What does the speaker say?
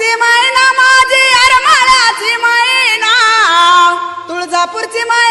तुळजापूरची मैना माझी अरमाळाची मैना. तुळजापूरची मैना